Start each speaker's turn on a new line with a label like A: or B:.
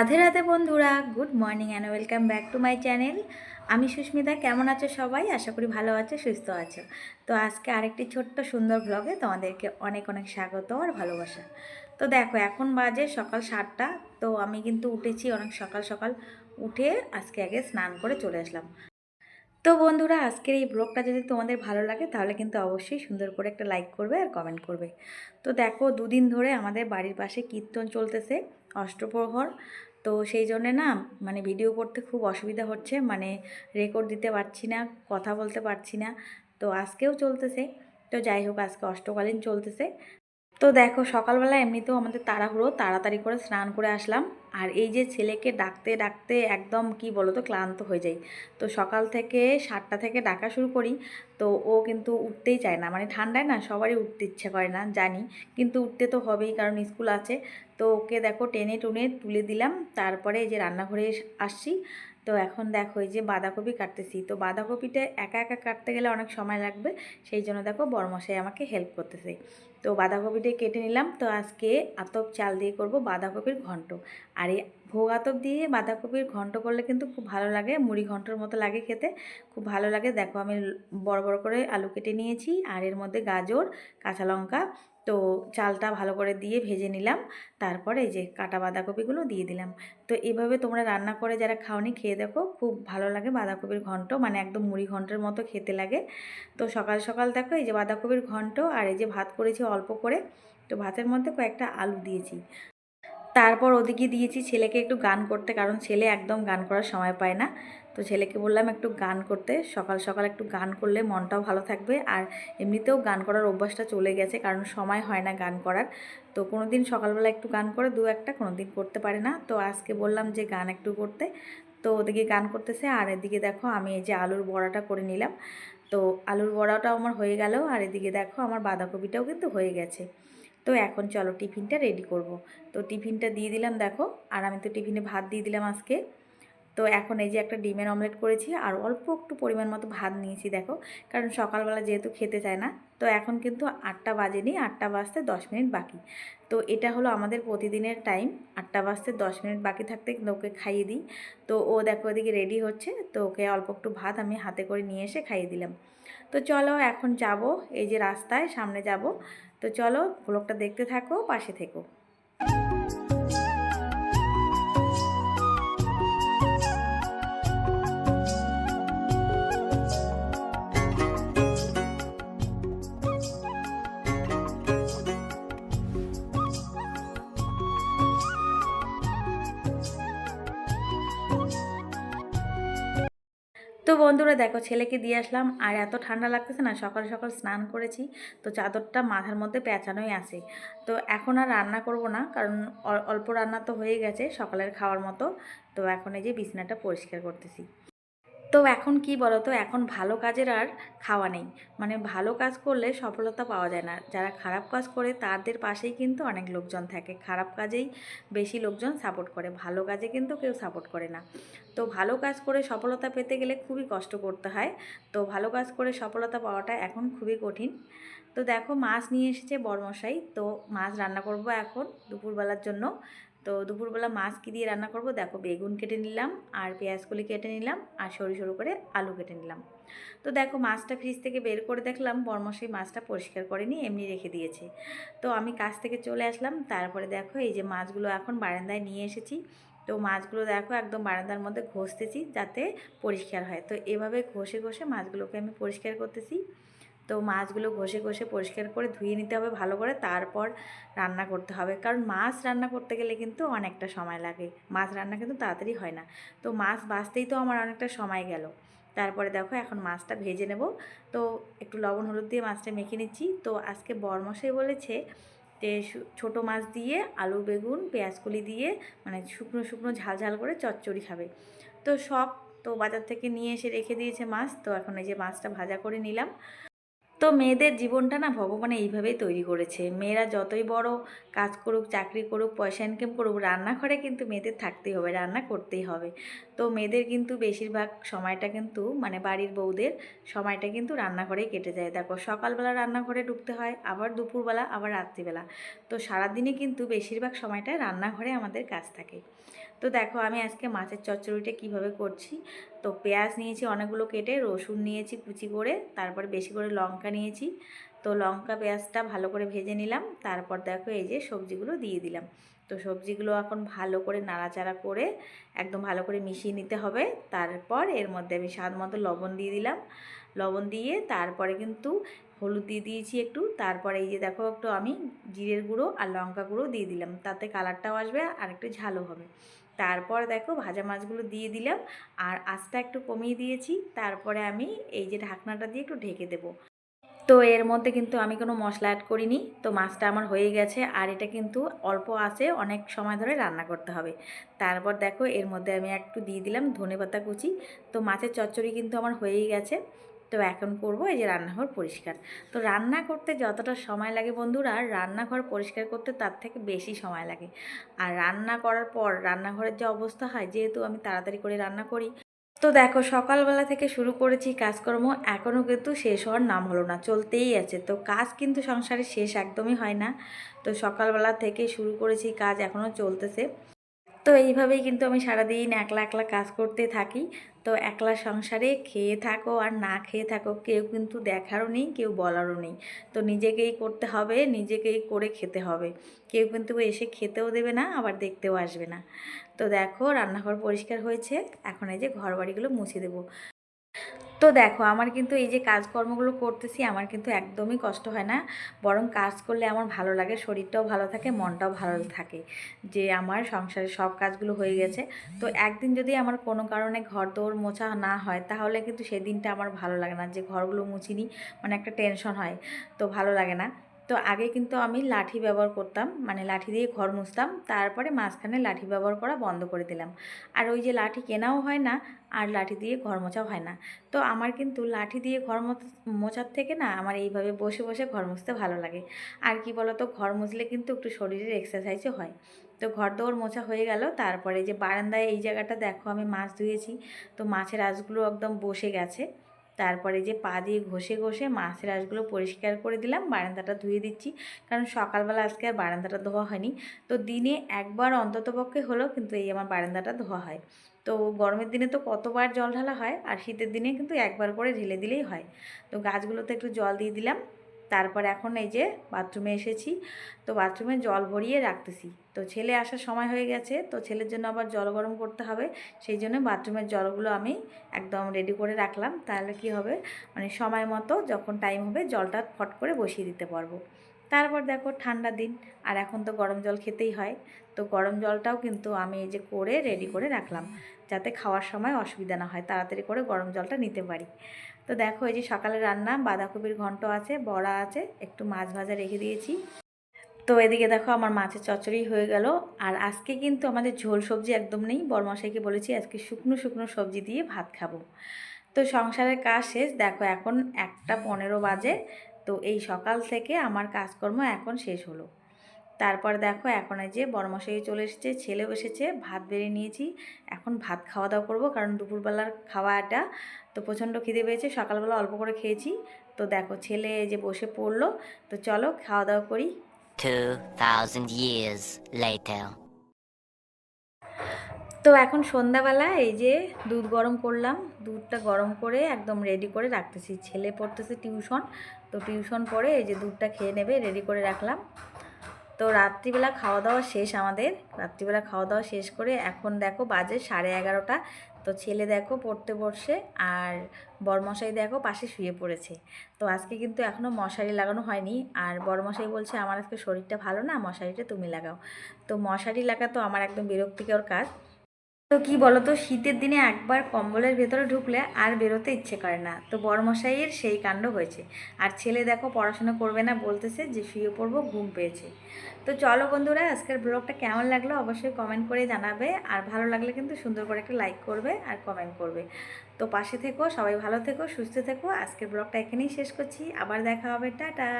A: রাধে রাধে বন্ধুরা good morning and welcome back to my channel আমি সুস্মিতা, কেমন আছো সবাই? আশা করি ভালো আছো, সুস্থ আছো। তো আজকে আরেকটি ছোট্ট সুন্দর ব্লগে তোমাদেরকে অনেক অনেক স্বাগত আর ভালোবাসা। তো দেখো, এখন বাজে সকাল সাতটা, তো আমি কিন্তু উঠেছি অনেক সকাল সকাল উঠে আজকে আগে স্নান করে চলে আসলাম। তো বন্ধুরা, আজকের এই ব্লগটা যদি তোমাদের ভালো লাগে, তাহলে কিন্তু অবশ্যই সুন্দর করে একটা লাইক করবে আর কমেন্ট করবে। তো দেখো, দুদিন ধরে আমাদের বাড়ির পাশে কীর্তন চলতেছে, অষ্টপ্রহর। তো সেই জন্যে না মানে ভিডিও করতে খুব অসুবিধা হচ্ছে মানে রেকর্ড দিতে পারছি না, কথা বলতে পারছি না, তো আজকেও চলতেছে, তো যাই হোক আজকে অষ্টকালীন চলতেছে। তো দেখো সকালবেলা এমনিতেও আমাদের তাড়াহুড়ো, তাড়াতাড়ি করে স্নান করে আসলাম, আর এই যে ছেলেকে ডাকতে ডাকতে একদম কি বলো তো ক্লান্ত হয়ে যাই। তো সকাল থেকে সাতটা থেকে ডাকা শুরু করি, তো ও কিন্তু উঠতেই চায় না মানে ঠান্ডায় না সবারই উঠতে ইচ্ছে করে না, জানি, কিন্তু উঠতে তো হবেই কারণ স্কুল আছে তো ওকে দেখো টেনে টুনে তুলে দিলাম। তারপরে এই যে রান্নাঘরে আসছি। তো এখন দেখো এই যে বাঁধাকপি কাটতেছি। তো বাঁধাকপিটা একা একা কাটতে গেলে অনেক সময় লাগবে। সেই জন্য দেখো বড়মশাই আমাকে হেল্প করতেছে। তো বাঁধাকপিটা কেটে নিলাম। তো আজকে আতপ চাল দিয়ে করব বাঁধাকপির ঘন্ট। আর এই ভোগ আতপ দিয়ে বাঁধাকপির ঘন্ট করলে কিন্তু খুব ভালো লাগে। মুড়ি ঘন্টর মতো লাগে খেতে। খুব ভালো লাগে। দেখো আমি বড় বড় করে আলু কেটে নিয়েছি। আর এর মধ্যে গাজর, কাঁচা লঙ্কা তো চালটা ভালো করে দিয়ে ভেজে নিলাম। তারপরে এই যে কাটা বাঁধাকপিগুলো দিয়ে দিলাম। তো এভাবে তোমরা রান্না করে যারা খাওনি খেয়ে দেখো, খুব ভালো লাগে বাঁধাকপির ঘন্ট মানে একদম মুড়ি ঘন্টের মতো খেতে লাগে। তো সকাল সকাল দেখো এই যে বাঁধাকপির ঘন্ট আর এই যে ভাত করেছি অল্প করে, তো ভাতের মধ্যে কয়েকটা আলু দিয়েছি। তারপর ওদিকে দিয়েছি ছেলেকে একটু গান করতে, কারণ ছেলে একদম গান করার সময় পায় না। তো ছেলেকে বললাম একটু গান করতে। সকাল সকাল একটু গান করলে মনটাও ভালো থাকবে। আর এমনিতেও গান করার অভ্যাসটা চলে গেছে, কারণ সময় হয় না গান করার। তো কোনো দিন সকালবেলা একটু গান করে, দু একটা কোনো দিন করতে পারে না। তো আজকে বললাম যে গান একটু করতে। তো ওদিকে গান করতেছে, আর এদিকে দেখো আমি এই যে আলুর বড়াটা করে নিলাম। তো আলুর বড়াটাও আমার হয়ে গেল, আর এদিকে দেখো আমার বাঁধাকপিটাও কিন্তু হয়ে গেছে। তো এখন চলো টিফিনটা রেডি করব। তো টিফিনটা দিয়ে দিলাম, দেখো। আর আমি তো টিফিনে ভাত দিয়ে দিলাম আজকে। তো এখন এই যে একটা ডিমের অমলেট করেছি আর অল্প একটু পরিমাণ মতো ভাত নিয়েছি, দেখো। কারণ সকালবেলা যেহেতু খেতে চায় না, তো এখন কিন্তু আটটা বাজেনি, আটটা বাজতে দশ মিনিট বাকি। তো এটা হলো আমাদের প্রতিদিনের টাইম, আটটা বাজতে দশ মিনিট বাকি থাকতে ওকে খাইয়ে দিই। তো ও দেখো ওদিকে রেডি হচ্ছে, তো ওকে অল্প একটু ভাত আমি হাতে করে নিয়ে এসে খাইয়ে দিলাম। তো চলো এখন যাব, এই যে রাস্তায় সামনে যাব। তো চলো ব্লগটা দেখতে থাকো, পাশে থেকো। তো বন্ধুরা দেখো, ছেলেকে দিয়ে আসলাম আর এত ঠান্ডা লাগতেছে না, সকাল সকাল স্নান করেছি। তো চাদরটা মাথার মধ্যে পেঁচানোই আছে। তো এখন আর রান্না করব না, কারণ অল্প রান্না তো হয়ে গেছে সকালের খাওয়ার মতো। তো এখন এই যে বিছানাটা পরিষ্কার করতেছি। তো এখন কি বলো তো এখন ভালো কাজের আর খাওয়া নেই। মানে ভালো কাজ করলে সফলতা পাওয়া যায় না। যারা খারাপ কাজ করে তাদের পাশেই কিন্তু অনেক লোকজন থাকে। খারাপ কাজেই বেশি লোকজন সাপোর্ট করে। ভালো কাজে কিন্তু কেউ সাপোর্ট করে না। তো ভালো কাজ করে সফলতা পেতে গেলে খুবই কষ্ট করতে হয়। তো ভালো কাজ করে সফলতা পাওয়াটা এখন খুবই কঠিন। তো দেখো মাছ নিয়ে এসেছে বড়মশাই তো মাছ রান্না করব এখন দুপুরবেলার জন্য। তো দুপুরবেলা মাছ কী দিয়ে রান্না করব। দেখো বেগুন কেটে নিলাম, আর পেঁয়াজগুলি কেটে নিলাম, আর সরু সরু করে আলু কেটে নিলাম। তো দেখো মাছটা ফ্রিজ থেকে বের করে দেখলাম, বর্মশাই মাছটা পরিষ্কার করেনি, এমনি রেখে দিয়েছে। তো আমি কাছ থেকে চলে আসলাম, তারপরে দেখো এই যে মাছগুলো এখন বারান্দায় নিয়ে এসেছি। তো মাছগুলো দেখো একদম বারান্দার মধ্যে ঘষতেছি যাতে পরিষ্কার হয়। তো এভাবে ঘষে ঘষে মাছগুলোকে আমি পরিষ্কার করতেছি। তো মাছগুলো ঘষে ঘষে পরিষ্কার করে ধুয়ে নিতে হবে ভালো করে। তারপর রান্না করতে হবে। কারণ মাছ রান্না করতে গেলে কিন্তু অনেকটা সময় লাগে। মাছ রান্না কিন্তু তাড়াতাড়ি হয় না। তো মাছ বাঁচতেই তো আমার অনেকটা সময় গেল। তারপরে দেখো এখন মাছটা ভেজে নেব। তো একটু লবণ, হলুদ দিয়ে মাছটা মেখে নিচ্ছি। তো আজকে বরমশাই বলেছে যে ছোটো মাছ দিয়ে আলু, বেগুন পেঁয়াজকলি দিয়ে মানে শুকনো শুকনো, ঝাল ঝাল করে চচ্চড়ি খাবে। তো সব তো বাজার থেকে নিয়ে এসে রেখে দিয়েছে মাছ। তো এখন এই যে মাছটা ভাজা করে নিলাম। তো মেয়েদের জীবনটা না ভগবান এইভাবেই তৈরি করেছে। মেয়েরা যতই বড় কাজ করুক, চাকরি করুক, পয়সা ইনকাম করুক, রান্নাঘরে কিন্তু মেয়েদের থাকতেই হবে, রান্না করতেই হবে। তো মেয়েদের কিন্তু বেশিরভাগ সময়টা কিন্তু মানে বাড়ির বউদের সময়টা কিন্তু রান্নাঘরেই কেটে যায়। দেখো, সকালবেলা রান্নাঘরে ঢুকতে হয়, আবার দুপুরবেলা, আবার রাত্রিবেলা। তো সারাদিনে কিন্তু বেশিরভাগ সময়টা রান্নাঘরে আমাদের কাজ থাকে। তো দেখো আমি আজকে মাছের চচ্চড়িটা কীভাবে করছি? তো পেঁয়াজ নিয়েছি অনেকগুলো কেটে, রসুন নিয়েছি কুচি করে, তারপরে বেশি করে লঙ্কা নিয়েছি। তো লঙ্কা পেঁয়াজটা ভালো করে ভেজে নিলাম, তারপর দেখো এই যে সবজিগুলো দিয়ে দিলাম। তো সবজিগুলো এখন ভালো করে নাড়াচাড়া করে একদম ভালো করে মিশিয়ে নিতে হবে। তারপর এর মধ্যে আমি স্বাদ মতো লবণ দিয়ে দিলাম। লবণ দিয়ে তারপরে কিন্তু হলুদ দিয়ে দিয়েছি একটু, তারপরে এই যে দেখো একটু আমি জিরের গুঁড়ো আর লঙ্কা গুঁড়ো দিয়ে দিলাম। তাতে কালারটাও আসবে আর একটু ঝালও হবে। তারপর দেখো ভাজা মাছগুলো দিয়ে দিলাম আর আঁচটা একটু কমিয়ে দিয়েছি। তারপরে আমি এই যে ঢাকনাটা দিয়ে একটু ঢেকে দেবো। তো এর মধ্যে কিন্তু আমি কোনো মশলা অ্যাড করিনি। তো মাছটা আমার হয়ে গেছে আর এটা কিন্তু অল্প আছে অনেক সময় ধরে রান্না করতে হবে। তারপর দেখো এর মধ্যে আমি একটু দিয়ে দিলাম ধনে পাতা কুচি। তো মাছের চচ্চড়ি কিন্তু আমার হয়েই গেছে। তো এখন করব এই যে রান্নাঘর পরিষ্কার। তো রান্না করতে যতটা সময় লাগে বন্ধুরা, রান্নাঘর পরিষ্কার করতে তার থেকে বেশি সময় লাগে। আর রান্না করার পর রান্নাঘরের যে অবস্থা হয়, যেহেতু আমি তাড়াতাড়ি করে রান্না করি, তো দেখো সকালবেলা থেকে শুরু করেছি কাজকর্ম এখনও কিন্তু শেষ হওয়ার নাম হলো না, চলতেই আছে। তো কাজ কিন্তু সংসারে শেষ একদমই হয় না। তো সকালবেলা থেকে শুরু করেছি কাজ এখনও চলতেছে। তো এইভাবেই কিন্তু আমি সারাদিন একলা একলা কাজ করতে থাকি। তো একলা সংসারে খেয়ে থাকো আর না খেয়ে থাকো কেউ কিন্তু দেখারও নেই, কেউ বলারও নেই। তো নিজেকেই করতে হবে, নিজেকেই করে খেতে হবে। কেউ কিন্তু এসে খেতেও দেবে না, আবার দেখতেও আসবে না। তো দেখো রান্নাঘর পরিষ্কার হয়েছে, এখন এই যে ঘর বাড়িগুলো মুছে দেবো। তো দেখো, আমার কিন্তু এই যে কাজকর্মগুলো করতেছি, আমার কিন্তু একদমই কষ্ট হয় না। বরং কাজ করলে আমার ভালো লাগে, শরীরটাও ভালো থাকে, মনটাও ভালো থাকে। যে আমার সংসারে সব কাজগুলো হয়ে গেছে। তো একদিন যদি আমার কোনো কারণে ঘর দৌড় মোছা না হয়, তাহলে কিন্তু সেদিনটা আমার ভালো লাগে না। যে ঘরগুলো মুছিনি মানে একটা টেনশন হয়, তো ভালো লাগে না। তো আগে কিন্তু আমি লাঠি ব্যবহার করতাম মানে লাঠি দিয়ে ঘর মুছতাম, তারপরে মাঝখানে লাঠি ব্যবহার করা বন্ধ করে দিলাম। আর ওই যে লাঠি কেনাও হয় না, আর লাঠি দিয়ে ঘর মোছাও হয় না। তো আমার কিন্তু লাঠি দিয়ে ঘর মোছার থেকে না আমার এইভাবে বসে বসে ঘর মুছতে ভালো লাগে। আর কি বলতো, ঘর মুছলে কিন্তু একটু শরীরের এক্সারসাইজও হয়। তো ঘর দৌড় মোছা হয়ে গেল, তারপরে যে বারান্দায় এই জায়গাটা দেখো আমি মাছ ধুয়েছি, তো মাছের আঁশগুলো একদম বসে গেছে। তারপরে যে পা দিয়ে ঘষে ঘষে মাছের আঁশগুলো পরিষ্কার করে দিলাম। বারান্দাটা ধুয়ে দিচ্ছি। কারণ সকালবেলা আজকে আর বারান্দাটা ধোয়া হয়নি। তো দিনে একবার অন্ততপক্ষে হলো কিন্তু এই আমার বারান্দাটা ধোয়া হয়। তো গরমের দিনে তো কতবার জল ঢালা হয়, আর শীতের দিনে কিন্তু একবার করে ঢেলে দিলেই হয়। তো গাছগুলোতে একটু জল দিয়ে দিলাম। তারপর এখন এই যে বাথরুমে এসেছি। তো বাথরুমে জল ভরিয়ে রাখতেছি। তো ছেলে আসার সময় হয়ে গেছে। তো ছেলের জন্য আবার জল গরম করতে হবে। সেই জন্য বাথরুমের জলগুলো আমি একদম রেডি করে রাখলাম। তাহলে কি হবে? মানে সময় মতো যখন টাইম হবে জলটা ফট করে বসিয়ে দিতে পারব। তারপর দেখো ঠান্ডা দিন। আর এখন তো গরম জল খেতেই হয়। তো গরম জলটাও কিন্তু আমি এই যে করে রেডি করে রাখলাম। যাতে খাওয়ার সময় অসুবিধা না হয়। তাড়াতাড়ি করে গরম জলটা নিতে পারি। তো দেখো এই যে সকালে রান্না, বাঁধাকপির ঘন্ট আছে, বড়া আছে, একটু মাছ ভাজা রেখে দিয়েছি। তো এদিকে দেখো আমার মাছের চচ্চড়ি হয়ে গেল। আর আজকে কিন্তু আমাদের ঝোল সবজি একদম নেই। বরমশাইকে বলেছি আজকে শুকনো শুকনো সবজি দিয়ে ভাত খাব। তো সংসারের কাজ শেষ। দেখো এখন একটা পনেরো বাজে। তো এই সকাল থেকে আমার কাজকর্ম এখন শেষ হলো। তারপর দেখো এখন এই যে বড়মশাই চলে এসেছে ছেলেও এসেছে ভাত বেড়ে নিয়েছি। এখন ভাত খাওয়া দাওয়া করব কারণ দুপুরবেলার খাওয়াটা তো প্রচণ্ড খিদে পেয়েছে সকালবেলা অল্প করে খেয়েছি। তো দেখো ছেলে যে বসে পড়ল তো চলো খাওয়া দাওয়া করি
B: 2000 years later.
A: তো এখন সন্ধ্যাবেলা এই যে দুধ গরম করলাম দুধটা গরম করে একদম রেডি করে রাখতেছি। ছেলে পড়তেছে টিউশন তো টিউশন পরে এই যে দুধটা খেয়ে নেবে রেডি করে রাখলাম। তো রাত্রিবেলা খাওয়া দাওয়া শেষ আমাদের। রাত্রিবেলা খাওয়া দাওয়া শেষ করে এখন দেখো বাজে সাড়ে এগারোটা। তো ছেলে দেখো পড়তে বসে আর বরমশাই দেখো পাশে শুয়ে পড়েছে। তো আজকে কিন্তু এখনও মশারি লাগানো হয়নি। আর বরমশাই বলছে, আমার আজকে শরীরটা ভালো না, মশারিটা তুমি লাগাও। তো মশারি লাগা তো আমার একদম বিরক্তিকর কাজ। তো কি বলতো, শীতের দিনে একবার কম্বলের ভেতরে ঢুকলে আর বেরোতে ইচ্ছে করে না। তো বড়মশাইয়ের সেই কাণ্ড হয়েছে। আর ছেলে দেখো পড়াশোনা করবে না বলতেছে যে শুয়ে পড়ব, ঘুম পেয়েছে। তো চলো বন্ধুরা, আজকের ব্লগটা কেমন লাগল অবশ্যই কমেন্ট করে জানাবে। আর ভালো লাগলে কিন্তু সুন্দর করে একটা লাইক করবে আর কমেন্ট করবে। তো পাশে থেকো, সবাই ভালো থেকো, সুস্থ থেকো। আজকের ব্লগটা এখানেই শেষ করছি। আবার দেখা হবে। টাটা!